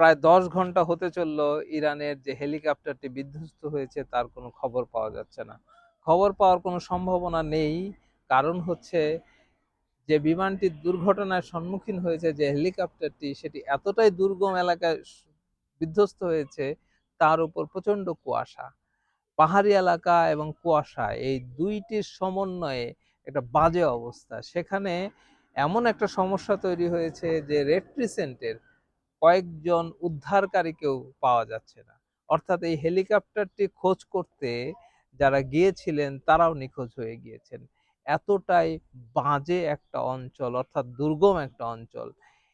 প্রায় দশ ঘণ্টা হতে চলল ইরানের যে হেলিকপ্টারটি বিধ্বস্ত হয়েছে, তার কোনো খবর পাওয়া যাচ্ছে না। খবর পাওয়ার কোনো সম্ভাবনা নেই। কারণ হচ্ছে যে বিমানটি দুর্ঘটনার সম্মুখীন হয়েছে যে হেলিকপ্টারটি, সেটি এতটাই দুর্গম এলাকায় বিধ্বস্ত হয়েছে, তার উপর প্রচণ্ড কুয়াশা। পাহাড়ি এলাকা এবং কুয়াশা, এই দুইটির সমন্বয়ে একটা বাজে অবস্থা। সেখানে এমন একটা সমস্যা তৈরি হয়েছে যে রেড ক্রিসেন্টের কয়েকজন উদ্ধারকারীকেও পাওয়া যাচ্ছে না। অর্থাৎ এই হেলিকপ্টারটি খোঁজ করতে যারা গিয়েছিলেন, তারাও নিখোঁজ হয়ে গিয়েছেন। এতটাই বাজে একটা অঞ্চল, অর্থাৎ দুর্গম একটা অঞ্চল।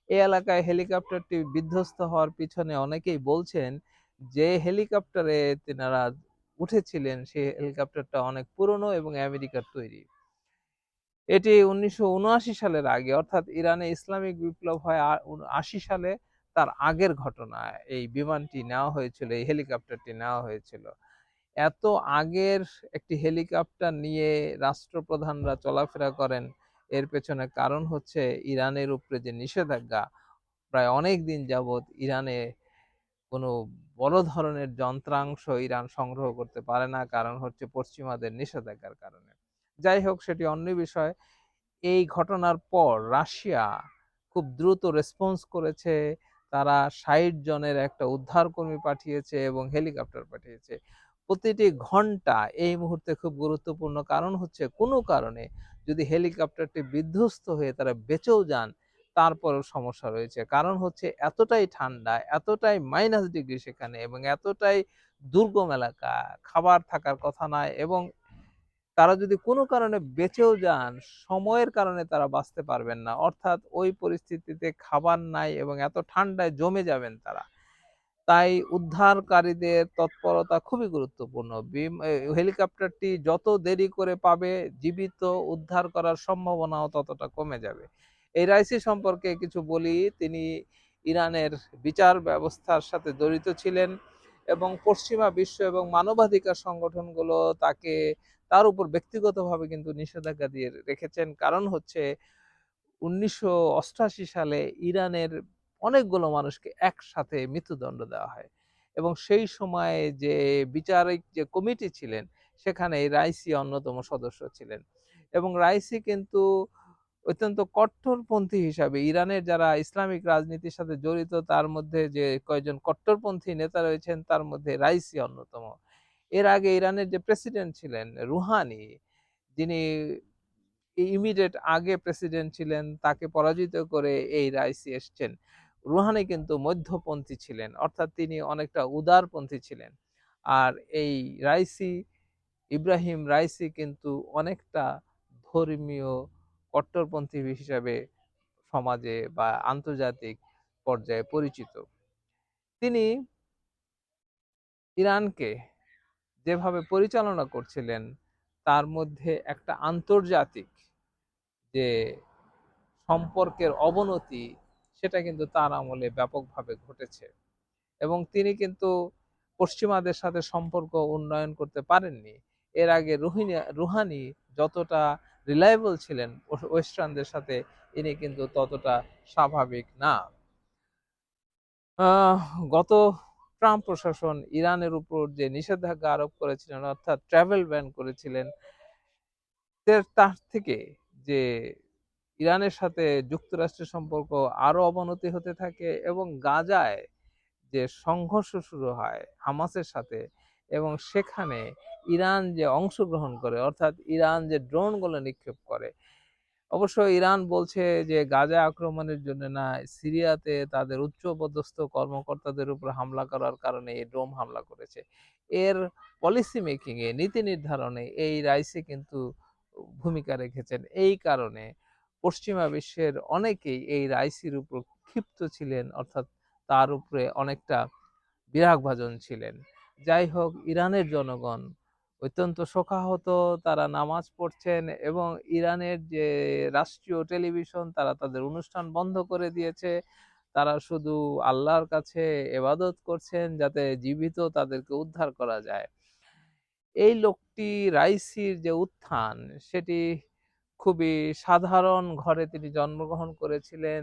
এই এলাকায় হেলিকপ্টারটি বিধ্বস্ত হওয়ার পিছনে অনেকেই বলছেন যে, হেলিকপ্টারে তেনারা উঠেছিলেন সেই হেলিকপ্টারটা অনেক পুরনো এবং আমেরিকার তৈরি। এটি উনিশশো উনআশি সালের আগে, অর্থাৎ ইরানে ইসলামিক বিপ্লব হয় আশি সালে। তার আগের ঘটনা, এই বিমানটি নেওয়া হয়েছিল, এই হেলিকপ্টারটি নেওয়া হয়েছিল। এত আগের একটি হেলিকপ্টার নিয়ে রাষ্ট্রপ্রধানরা চলাফেরা করেন, এর পেছনে কারণ হচ্ছে ইরানের উপরে যে নিষেধাজ্ঞা, প্রায় অনেক দিন যাবৎ ইরানে কোনো বড় ধরনের যন্ত্রাংশ ইরান সংগ্রহ করতে পারে না, কারণ হচ্ছে পশ্চিমাদের নিষেধাজ্ঞার কারণে। যাই হোক, সেটি অন্য বিষয়। এই ঘটনার পর রাশিয়া খুব দ্রুত রেসপন্স করেছে তারা ষাট জনের একটা উদ্ধারকর্মী পাঠিয়েছে এবং হেলিকপ্টার পাঠিয়েছে। প্রতিটি ঘণ্টা এই মুহূর্তে খুব গুরুত্বপূর্ণ কারণ হচ্ছে কোনো কারণে যদি হেলিকপ্টারটি বিধ্বস্ত হয়ে তারা বেঁচেও যান, তারপরেও সমস্যা রয়েছে। কারণ হচ্ছে এতটাই ঠান্ডা, এতটাই মাইনাস ডিগ্রি সেখানে এবং এতটাই দুর্গম এলাকা, খাবার থাকার কথা নয় এবং তারা যদি কোনো কারণে বেঁচেও যান, সময়ের কারণে তারা বাঁচতে পারবেন না। অর্থাৎ ওই পরিস্থিতিতে খাবার নাই এবং এত ঠান্ডায় জমে যাবেন তারা। তাই উদ্ধারকারীদের তৎপরতা খুবই গুরুত্বপূর্ণ। হেলিকপ্টারটি যত দেরি করে পাবে, জীবিত উদ্ধার করার সম্ভাবনাও ততটা কমে যাবে। এই রাইসি সম্পর্কে কিছু বলি। তিনি ইরানের বিচার ব্যবস্থার সাথে জড়িত ছিলেন এবং পশ্চিমা বিশ্ব এবং মানবাধিকার সংগঠনগুলো তাকে তার উপর ব্যক্তিগতভাবে কিন্তু নিষেধাজ্ঞা দিয়ে রেখেছেন। কারণ হচ্ছে উনিশশো অষ্টআশি সালে ইরানের অনেকগুলো মানুষকে একসাথে মৃত্যুদণ্ড দেওয়া হয় এবং সেই সময়ে যে বিচারিক যে কমিটি ছিলেন, সেখানে রাইসি অন্যতম সদস্য ছিলেন এবং রাইসি কিন্তু অত্যন্ত কট্টরপন্থী হিসাবে ইরানের যারা ইসলামিক রাজনীতির সাথে জড়িত, তার মধ্যে যে কয়েকজন কট্টরপন্থী নেতা রয়েছেন, তার মধ্যে রাইসি অন্যতম। এর আগে ইরানের যে প্রেসিডেন্ট ছিলেন রুহানি, যিনি ইমিডিয়েট আগে প্রেসিডেন্ট ছিলেন, তাকে পরাজিত করে এই রাইসি এসছেন। রুহানি কিন্তু মধ্যপন্থী ছিলেন, অর্থাৎ তিনি অনেকটা উদারপন্থী ছিলেন। আর এই রাইসি, ইব্রাহিম রাইসি কিন্তু অনেকটা ধর্মীয় কট্টরপন্থী হিসাবে সমাজে বা আন্তর্জাতিক পর্যায়ে পরিচিত। তিনি ইরানকে যেভাবে পরিচালনা করছিলেন, তার মধ্যে একটা আন্তর্জাতিক যে সম্পর্কের অবনতি, সেটা কিন্তু তার আমলে ব্যাপকভাবে ঘটেছে। এবং তিনি কিন্তু পশ্চিমাদের সাথে সম্পর্ক উন্নয়ন করতে পারেননি। এর আগে রুহিনী রুহানি যতটা রিলায়েবল ছিলেন, ওয়েস্টার্নদের সাথে ইনি কিন্তু ততটা স্বাভাবিক না। গত ট্রাম্প প্রশাসন ইরানের উপর যে নিষেধাজ্ঞা আরোপ করেছিলেন, অর্থাৎ ট্রাভেল ব্যান করেছিলেন তার থেকে যে ইরানের সাথে যুক্তরাষ্ট্রের সম্পর্ক আরও অবনতি হতে থাকে এবং গাজায় যে সংঘর্ষ শুরু হয় হামাসের সাথে এবং সেখানে ইরান যে অংশগ্রহণ করে, অর্থাৎ ইরান যে ড্রোনগুলো নিক্ষেপ করে অবশ্য ইরান বলছে যে, গাজা আক্রমণের জন্য না, সিরিয়াতে তাদের উচ্চপদস্থ কর্মকর্তাদের উপর হামলা করার কারণে এই ড্রোন হামলা করেছে। এর পলিসি মেকিং এ, নীতি নির্ধারণে এই রাইসি কিন্তু ভূমিকা রেখেছেন। এই কারণে পশ্চিমা বিশ্বের অনেকেই এই রাইসির উপর ক্ষিপ্ত ছিলেন, অর্থাৎ তার উপরে অনেকটা বিরাগভাজন ছিলেন। যাই হোক, ইরানের জনগণ অত্যন্ত শোকাহত, তারা নামাজ পড়ছেন এবং ইরানের যে রাষ্ট্রীয় টেলিভিশন, তারা তাদের অনুষ্ঠান বন্ধ করে দিয়েছে। তারা শুধু আল্লাহর কাছে এবাদত করছেন যাতে জীবিত তাদেরকে উদ্ধার করা যায়। এই লোকটি রাইসির যে উত্থান, সেটি খুবই সাধারণ ঘরে তিনি জন্মগ্রহণ করেছিলেন।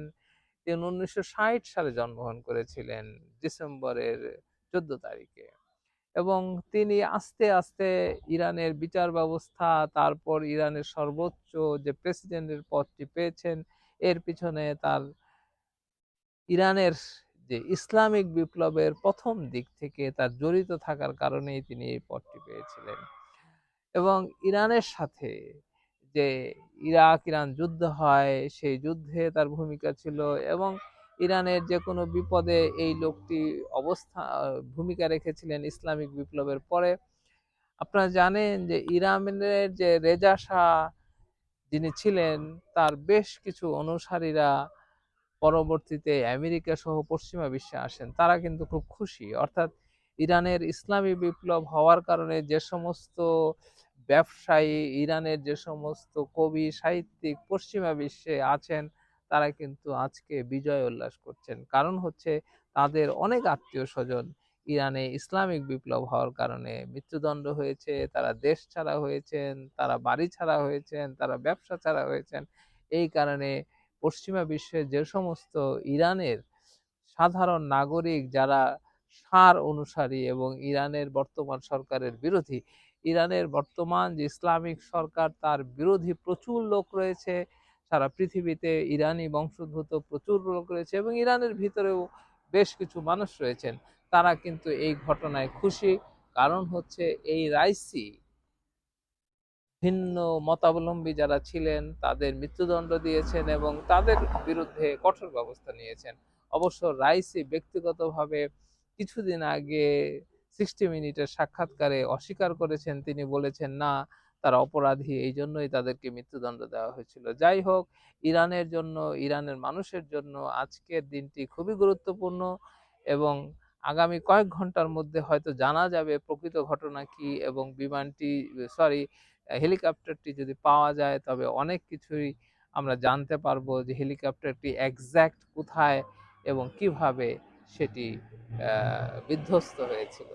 তিনি উনিশশো ষাট সালে জন্মগ্রহণ করেছিলেন, ডিসেম্বরের চোদ্দ তারিখে। এবং তিনি আস্তে আস্তে ইরানের বিচার ব্যবস্থা, তারপর ইরানের সর্বোচ্চ যে প্রেসিডেন্টের পদটি পেয়েছেন, এর পিছনে তার ইরানের যে ইসলামিক বিপ্লবের প্রথম দিক থেকে তার জড়িত থাকার কারণেই তিনি এই পদটি পেয়েছিলেন। এবং ইরানের সাথে যে ইরাক ইরান যুদ্ধ হয়, সেই যুদ্ধে তার ভূমিকা ছিল এবং ইরানের যে কোনো বিপদে এই লোকটি অবস্থা, ভূমিকা রেখেছিলেন ইসলামিক বিপ্লবের পরে। আপনারা জানেন যে ইরানের যে রেজা শাহ যিনি ছিলেন, তার বেশ কিছু অনুসারীরা পরবর্তীতে আমেরিকা সহ পশ্চিমা বিশ্বে আসেন। তারা কিন্তু খুব খুশি। অর্থাৎ ইরানের ইসলামী বিপ্লব হওয়ার কারণে যে সমস্ত ব্যবসায়ী, ইরানের যে সমস্ত কবি, সাহিত্যিক পশ্চিমা বিশ্বে আছেন তারা কিন্তু আজকে বিজয় উল্লাস করছেন। কারণ হচ্ছে তাদের অনেক আত্মীয় স্বজন ইরানে ইসলামিক বিপ্লব হওয়ার কারণে মৃত্যুদণ্ড হয়েছে, তারা দেশ ছাড়া হয়েছেন, তারা বাড়ি ছাড়া হয়েছেন, তারা ব্যবসা ছাড়া হয়েছেন। এই কারণে পশ্চিমা বিশ্বে যে সমস্ত ইরানের সাধারণ নাগরিক যারা সার অনুসারী এবং ইরানের বর্তমান সরকারের বিরোধী, ইরানের বর্তমান যে ইসলামিক সরকার তার বিরোধী প্রচুর লোক রয়েছে। সারা পৃথিবীতে ইরানি বংশোদ্ভূত প্রচুর লোক রয়েছে এবং ইরানের ভিতরেও বেশ কিছু মানুষ রয়েছেন। তারা কিন্তু এই ঘটনায় খুশি। কারণ হচ্ছে এই রাইসি ভিন্ন মতাবলম্বী যারা ছিলেন, তাদের মৃত্যুদণ্ড দিয়েছেন এবং তাদের বিরুদ্ধে কঠোর ব্যবস্থা নিয়েছেন। অবশ্য রাইসি ব্যক্তিগতভাবে কিছুদিন আগে সিক্সটি মিনিটের সাক্ষাৎকারে অস্বীকার করেছেন। তিনি বলেছেন, না তারা অপরাধী এই জন্যই তাদেরকে মৃত্যুদণ্ড দেওয়া হয়েছিল। যাই হোক, ইরানের জন্য, ইরানের মানুষের জন্য আজকের দিনটি খুবই গুরুত্বপূর্ণ এবং আগামী কয়েক ঘণ্টার মধ্যে হয়তো জানা যাবে প্রকৃত ঘটনা কি এবং বিমানটি সরি হেলিকপ্টারটি যদি পাওয়া যায়, তবে অনেক কিছুই আমরা জানতে পারব যে হেলিকপ্টারটি একজ্যাক্ট কোথায় এবং কীভাবে সেটি বিধ্বস্ত হয়েছিল।